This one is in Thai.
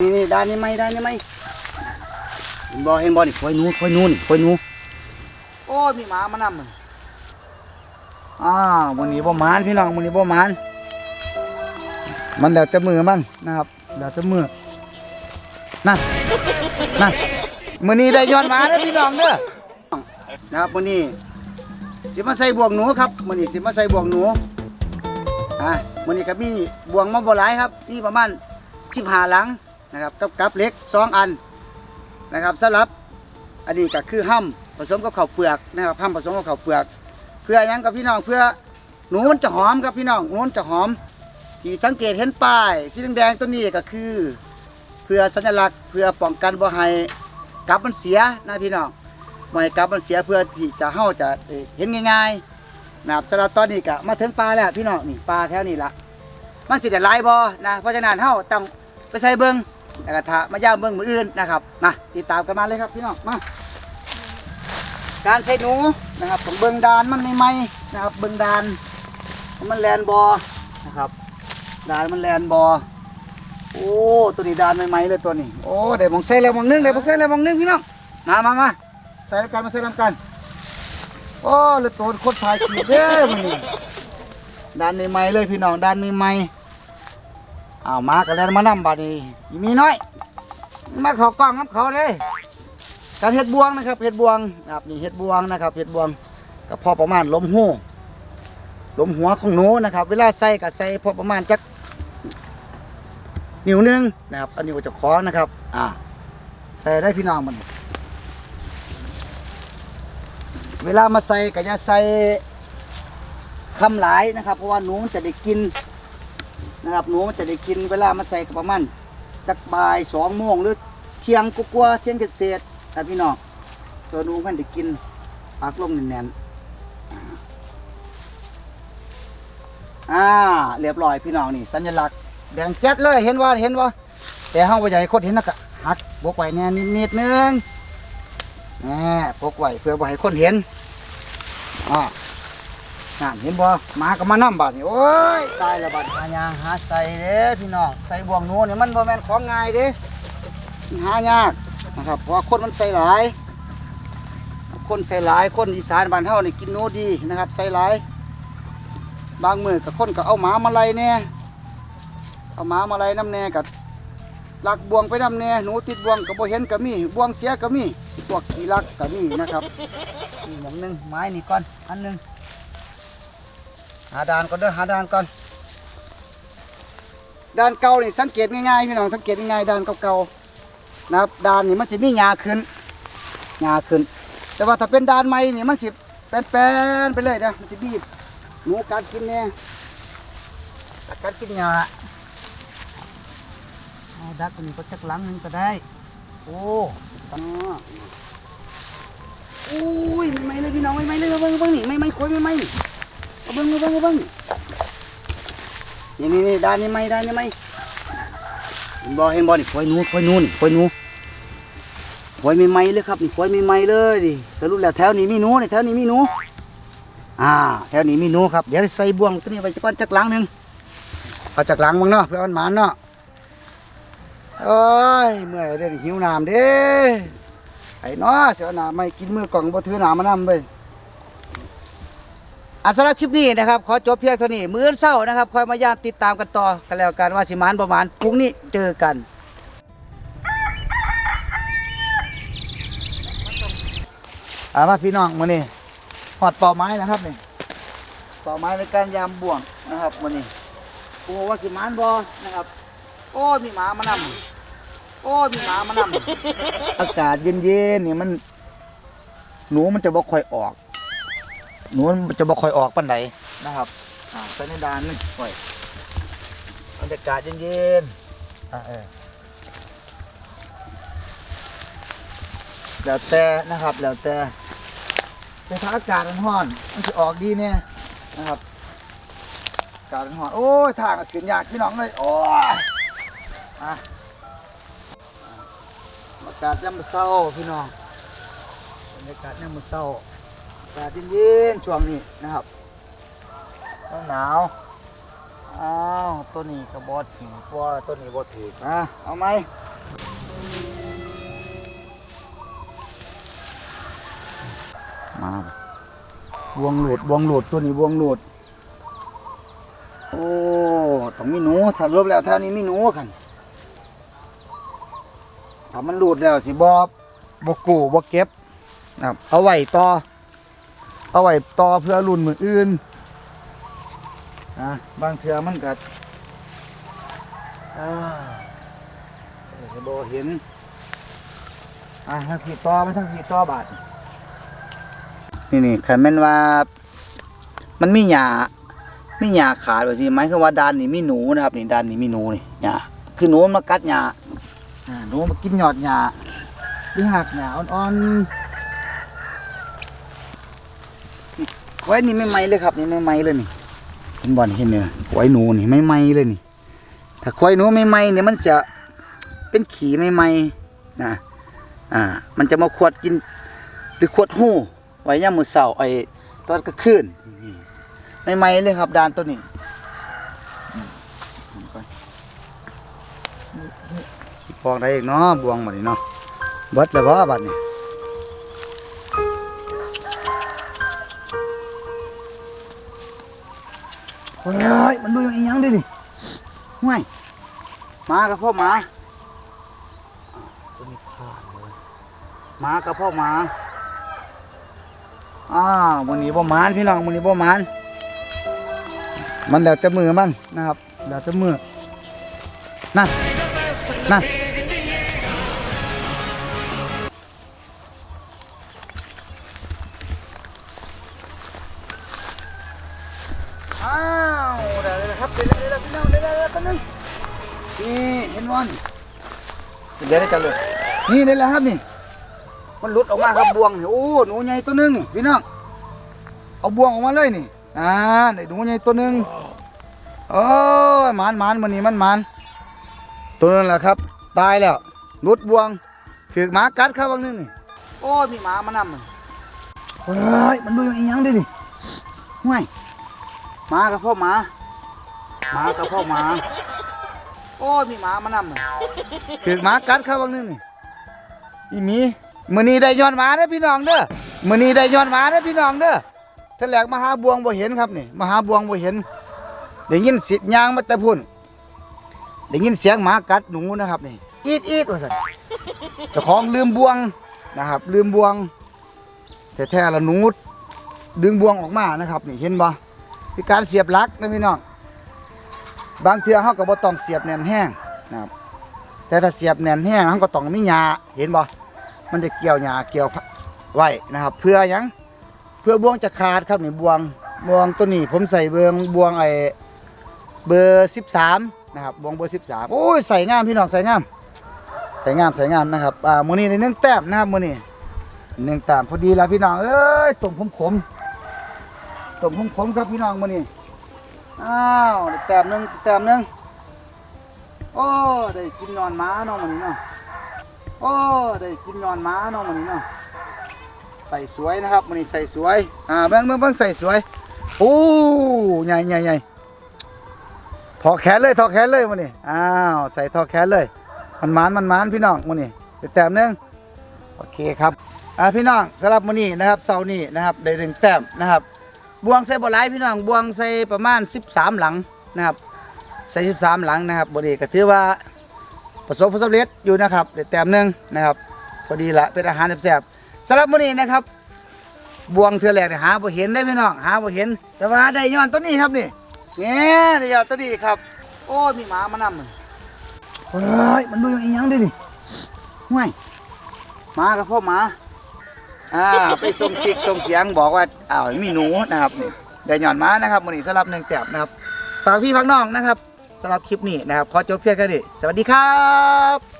นี่นี่ด้านนี้ไหมด้านนี้ไหมเห็นบ่เห็นบ่นี่คอยหนูคอยหนูนี่คอยหนูโอ้ยมีหมามานำมันอ้าววันนี้บ่หมานพี่น้องวันนี้บ่หมาน มันแล้วแต่มือมันนะครับแล้วแต่มือนั่นนั่นมื้อนี้ได้ย้อนหมาเด้อพี่น้องเด้อนะครับมื้อนี้สิมาใส่บวงหนูครับมื้อนี้สิมาใส่บวงหนูอะมื้อนี้ก็มีบวงมาบ่หลายครับมีประมาณ15หลัง นะครับกับกับเล็กสองอันนะครับสำหรับอันนี้ก็คือห้ำผสมกับข้าวเปลือกนะครับห้ำผสมกับข้าวเปลือก เพื่อยังกับพี่น้องเพื่อหนูมันจะหอมครับพี่น้องหนูมันจะหอมที่สังเกตเห็นป้ายสีแดงๆตัวนี้ก็คือ เพื่อสัญลักษณ์เพื่อป้องกันบ่ให้กลับมันเสียนะพี่น้องบ่ให้กลับมันเสียเพื่อที่จะเฮาจะเอ่อเห็นง่ายๆนะครับสำหรับตอนนี้ก็มาถึงปลาแล้วพี่น้องนี่ปลาแถวนี้ละมันสิได้หลายบ่นะเพราะฉะนั้นเฮาต้องไปใส่เบิ่ง แล้วก็ถ้ามาย่างเบิ่งมืออื่นนะครับมาติดตามกันมาเลยครับพี่น้องมาการใส่หนูนะครับต้องเบิ่งดานมันใหม่ๆนะครับเบิ่งดานมันแลนบ่นะครับดานมันแลนบ่โอ้ตัวนี้ดานใหม่ๆเลยตัวนี้โอ้ได้มองใส่แล้วมองนึงได้มองใส่แล้วมองนึงพี่น้องมามามาใส่แล้วกันมาใส่นํกันโอ้เลยตัวโคตรทายขีดเด้อมันนี่ดานใหม่ๆเลยพี่น้องดานใหม่ๆ เอามากันแล้วมานำบาดนีอีมีน้อย มาเขากล้องน้ำเขาเลยการเห็ดบวงนะครับเห็ดบวงนะครับนี่เห็ดบวงนะครับเห็ดบวงก็พอประมาณลมหูลมหัวของหนูนะครับ เวลาใส่ก็ใส่พอประมาณจักนิ้วหนึงนะครับอันนี้ว่าจะคล้องนะครับ อ่าใส่ได้พี่น้องมัน เวลามาใส่ก็จะใส่คำหลายนะครับ เพราะว่าหนูจะได้กิน นะครับหนูมันจะได้กินเวลามาใส่ก็ประมาณจักบ่ายสองโมงหรือเที่ยงกลัวาเที่ยงเศษๆครับพี่น้องตัวหนูมันได้กินปากลมแน่นๆอ่าเรียบร้อยพี่น้องนี่ สัญลักษณ์แดงแจ๊ดเลยเห็นว่าเห็นว่าแต่ห้องใหญ่โคนเห็นนะก็หักบกไว้แน่นิดนึงแหมพกไว้เพื่อบ่ให้คนเห็นอ่า นั่นเห็นบ่หมาก็มานํบาดนี่โอ้ยตายแล้วบาดหายางหาใส่เด้พี่น้องใส่บ่วงหนูนี่มันบ่แม่นของง่ายเด้หายากนะครับเพราะว่าคนมันใส่หลาย คนใส่หลายคนอีสานบ้านเฮานี่กินหนูดีนะครับใส่หลาย บางมื้อก็คนก็เอาหมามาไล่แน่เอาหมามาไล่น้ำแน่ก็ลักบ่วงไปน้ำแน่หนูติดบ่วงก็บ่เห็นก็มีบ่วงเสียก็มีพวกขี้ลักก็มีนะครับนี่หมองหนึงไม้นี่ก่อนอันหนึง หาด่านก่อนเด้อหาด่านก่อนด่านเก่านี่สังเกตง่ายๆพี่น้องสังเกตง่ายๆด่านเก่าๆนะครับด่านนี่มันจะมีหญ้าขึ้นหญ้าขึ้น แต่ว่าถ้าเป็นด่านใหม่นี่มันสิแป้นๆไปเลยนะมันจะบีบหนูกัดกินเนี่ยกัดกินหญ้าเอาดักตัวนี้ก็จักหลังนึงก็ได้ โอ้ตอนอุ้ยไม่ไม่เลยพี่น้องไม่ไม่เลยเบิ่งเบิ่งนี่ไม่ไม่โคยไม่ไม่ เอาเบิ้งเอาเบิ้งเอาเบิ้งนี่นี่นี่ด้านนี้ไหมด้านนี้ไหมเห็นบ่เห็นบ่นี่ควายนูควายนูนี่ควายนูควายไม่ไหมเลยครับนี่ควายไม่ไหมเลยดิสรุปแล้วแถวนี้มีหนูนี่แถวนี้มีหนูอ่าแถวนี้มีหนูครับเดี๋ยวใส่บ่วงตัวนี้ไปจักก้อนจักหลังหนึ่งเอาจักหลังมั้งเนาะเพื่อมันหมานเนาะโอ้ยเมื่อยเด้หิวน้ำเด้ไอ้นาะเสียน้ำไม่กินมือกล่องบ่ถือน้ำมานำเบ้ย อัสำหรับคลิปนี้นะครับขอจบเพียงเท่านี้มื้อเช้านะครับคอยมายามติดตามกันต่อกันแล้วกันว่าสิมานประมาณพรุ่งนี้เจอกันอามาพี่น้องมื้อนี้หอดเป่าไม้นะครับนี่เป่าไม้ในการยามบ่วงนะครับมื้อนี้โอ้ว่าสิมานบ่นะครับ โอ้มีหมามานำโอ้มีหมามานำอากาศเย็นๆนี่มัน หนูมันจะบ่ค่อยออก หนูมันจะบ่ค่อยออกปันไหนนะครับอ่าใส่ในดานนี่โอ้ยบรรยากาศเย็นๆอ่าเออแล้วแต่นะครับ แล้วแต่แต่ถ้าอากาศมันร้อนมันจะออกดีเนี่ยนะครับอากาศมันร้อนโอ้ยทางก็ขึ้นยากพี่น้องเลยโอ้ยอะอากาศยามมื้อเช้าพี่น้องบรรยากาศยามมื้อเช้า แดดเย็นๆช่วงนี้นะครับหนาวอ้าวต้นนี้กระบอถือว่าต้นนี้บอถือนะเอาไหมมาวงโหลุดวงโหลดตัวนี้วงโหลดโอ้ต้องมีหนูถ้ารวบแล้วแถวนี้มีหนูกันถ้ามันหลุดแล้วสิบอบบอกกูบอกเก็บนะเอาไว้ต่อ เอาไว้ต่อเพื่อรุ่นมืออื่นนะบางเทื่อมันก็อ่าเออบ่เห็นอะทั้งขีต่อมันทั้งขีต่อบาทนี่นี่คันแม่นว่า มันมีหญ้ามีหญ้าขาดว่าสิหมายคือว่าด้านนี้มีหนูนะครับนี่ด้านนี้มีหนูนี่หญ้าคือหนูมันมากัดหญ้าอ่าหนูมากินยอดหญ้าหรือหักหญ้าอ่อนๆ ไว้นี่ไม่ไหมเลยครับ นี่ไม่ไหมเลยนี่เห็นบ่อนเห็นเนี่ยไว้หนูนี่ไม่ไหมเลยนี่ ถ้าควายหนูไม่ไหมเนี่ยมันจะเป็นขี้ไม่ไหมนะอ่า มันจะมาขวดกิน หรือขวดหู้ไว้ย่ามมือเสาไอ้ตอนก็คืนไม่ไหมเลยครับดานตัวนี้ปองได้อีกเนาะบวงบัดนี้เนาะบิดแล้วบ่บัดนี้ ฮ้ยมันดูอย่างอีหยังดินี่ห่วยมากับพ่อหมาตัวนี้ขาดเลยมากับพ่อหมาอ้าววันนี้บ่หมานพี่น้องวันนี้บ่หมาน มันแล้วแต่มือมันนะครับแล้วแต่มือนั่นนั่นอ้า ครับเด้เลยพี่น้องได้เลยได้เลยตัวหนึงนี่เห็นวันเดี๋ยวได้กันเลยนี่ได้แล้วครับนี่ มันหลุดออกมาครับบวงนี่โอ้หนูใหญ่ตัวหนึงนี่พี่น้องเอาบวงออกมาเลยนี่อ่าได้หนูใหญ่ตัวหนึงโอ้ยหมานหมานมันนี่มันหมานตัวนั้นแหละครับ ตายแล้วหลุดบวงถือหมากัดครับบางนึงนี่โอ้ยมีหมามานำมันเฮ้ยมันดูอย่างอีหยังดินี่ห่วยหมากับพ่อหมา หมากับพ่อหมาโอ้ยมีหมามานำมันถือหมากัดครับบางนึงนี่อีหมีมื้อนี้ได้ย้อนหมาเด้อพี่น้องเด้อมื้อนี้ได้ย้อนหมาเด้อพี่น้องเด้อท่านแหลกมาหาบวงบ่เห็นครับนี่มาหาบวงบ่เห็นได้ยินเสียงยางมาแต่พุ่นได้ยินเสียงหมากัดหนูนะครับนี่อีดอีดว่าซั่นเจ้าของลืมบวงนะครับ ลืมบวงแท้ๆละหนูดึงบวงออกมานะครับ นี่เห็นบ่คือการเสียบหลักนะพี่น้อง บางเทื่อเฮาก็บ่ต้องเสียบแน่นแห้งนะครับแต่ถ้าเสียบแน่นแห้งมันก็ต้องมีหญ้าเห็นบ่มันจะเกี่ยวหญ้าเกี่ยวไว้นะครับ เพื่อหยังเพื่อบวงจะขาดครับนี่บวงบวงตัวนี้ผมใส่เบืองบวงไอ้เบอร์13นะครับบวงเบอร์13โอ้ยใส่งามพี่น้องใส่งามใส่งามใส่งามนะครับอ่ามื้อนี้ในเนื่องแต้มนะครับมื้อนี้หนึ่งแต้มพอดีแล้วพี่น้องเอ้ยต้มขมขมต้มขมขมครับพี่น้องมือนี้ อ้าวได้แต้มหนึงแต้มหนึงโอ้ได้กินนอนม้าเนาะมันนี้เนาะโอ้ได้กินนอนม้าเนาะมันนี้เนาะใส่สวยนะครับมันนี้ใส่สวยอ่าเบิ่งเบิ่งเบิ่งใส่สวยโอ้ใหญ่ใหญ่ใหญ่ถอแขนเลยถอแขนเลยมันนี้อ้าวใส่ถอแขนเลย มันมานมันมานพี่น้องมันนี้แต้มหนึงโอเคครับอ่าพี่น้องสำหรับมื้อนี้นะครับเสาร์นี้นะครับได้หนึ่งแต้มนะครับ บวงใส่บ่หลายพี่น้องบวงใส่ประมาณ 13 หลังนะครับใส่13 หลังนะครับบดีก็ถือว่าประสบผลสำเร็จอยู่นะครับได้แต้มหนึงนะครับพอดีละเป็นอาหารแซ่บๆสำหรับมื้อนี้นะครับ บวงเทือแรกเนี่ยหาบ่เห็นได้พี่น้องหาบ่เห็น แต่ว่าได้ย้อนตัวนี้ครับนี่เนี่ยได้ย้อนตัวนี้ครับ โอ้ยมีหมามานำมันเฮ้ยมันดูอย่างอีหยังดินี่ห่วยหมากับพ่อหมา อ่าไปส่งสิกส่งเสียงบอกว่าอ้าวมีหนูนะครับนี่ได้ย้อนม้านะครับมันนี้สำหรับหนึ่งแต้มนะครับฝากพี่พักน้องนะครับสำหรับคลิปนี้นะครับขอจบเพียงแค่นี้สวัสดีครับ